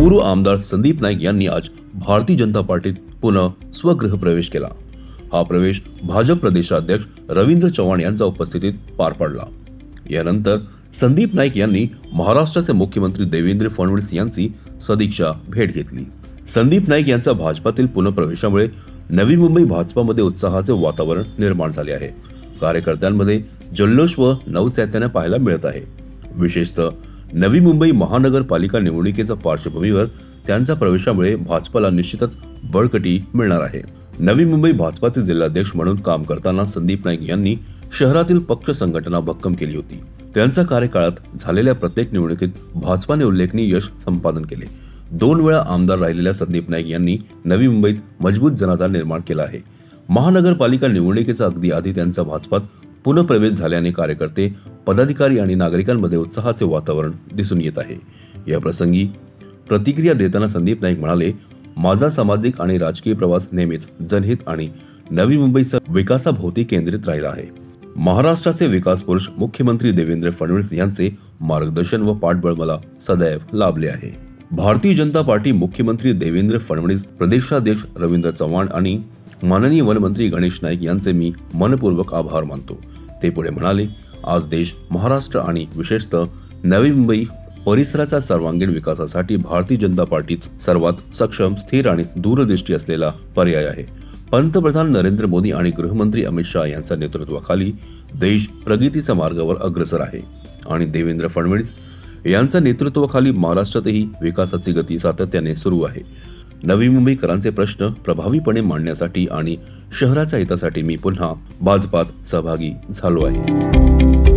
पूर्व आमदार संदीप नाईक यांनी आज भारतीय जनता पार्टीत पुन्हा स्वगृह प्रवेश केला. हा प्रवेश भाजप प्रदेशाध्यक्ष रवींद्र चव्हाण यांच्या उपस्थितीत पार पडला. यानंतर संदीप नाईक यांनी महाराष्ट्राचे मुख्यमंत्री देवेंद्र फडणवीस यांची सदिक्षा भेट घेतली. संदीप नाईक यांचा भाजपातील पुनप्रवेशामुळे नवी मुंबई भाजपामध्ये उत्साहाचे वातावरण निर्माण झाले आहे. कार्यकर्त्यांमध्ये जल्लोष व नवचैतन्य पाहायला मिळत आहे. विशेषतः नवी मुंबई महानगरपालिका निवडणुकीच्या पार्श्वभूमीवर त्यांच्या प्रवेशामुळे भाजपाला निश्चितच बळकटी मिळणार आहे. नवी मुंबई भाजपाचे जिल्हाध्यक्ष म्हणून काम करताना संदीप नाईक यांनी शहरातील पक्ष संघटना भक्कम केली होती. त्यांच्या कार्यकाळात झालेल्या प्रत्येक निवडणुकीत भाजपाने उल्लेखनीय यश संपादन केले. दोन वेळा आमदार राहिलेल्या संदीप नाईक यांनी नवी मुंबईत मजबूत जनाधार निर्माण केला आहे. महानगरपालिका निवडणुकीचा अगदी आधी त्यांचा भाजपात पुनप्रवेश झाल्याने कार्यकर्ते पदाधिकारी आणि नागरिकांमध्ये उत्साहाचे वातावरण दिसून येत आहे. या प्रसंगी प्रतिक्रिया देताना संदीप नाईक म्हणाले माझा सामाजिक आणि राजकीय प्रवास नेहमीच जनहित आणि नवी मुंबईचा विकासाभोवती केंद्रित राहिला आहे. महाराष्ट्राचे विकास पुरुष मुख्यमंत्री देवेंद्र फडणवीस यांचे मार्गदर्शन व पाठबळ मला सदैव लाभले आहे. भारतीय जनता पार्टी मुख्यमंत्री देवेंद्र फडणवीस प्रदेशाध्यक्ष रवींद्र चव्हाण आणि माननीय वनमंत्री गणेश नाईक यांचे मी मनपूर्वक आभार मानतो. ते पुढे म्हणाले आज देश महाराष्ट्र आणि विशेषतः नवी मुंबई परिसराच्या सर्वांगीण विकासासाठी भारतीय जनता पार्टीच सर्वात सक्षम स्थिर आणि दूरदृष्टी असलेला पर्याय आहे. पंतप्रधान नरेंद्र मोदी आणि गृहमंत्री अमित शहा यांच्या नेतृत्वाखाली देश प्रगतीच्या मार्गावर अग्रसर आहे. आणि देवेंद्र फडणवीस यांच्या नेतृत्वाखाली महाराष्ट्रातही विकासाची गती सातत्याने सुरू आहे. नवी मुंबईकरांचे प्रश्न प्रभावीपणे मांडण्यासाठी आणि शहराच्या हितासाठी मी पुन्हा भाजपात सहभागी झालो आहे.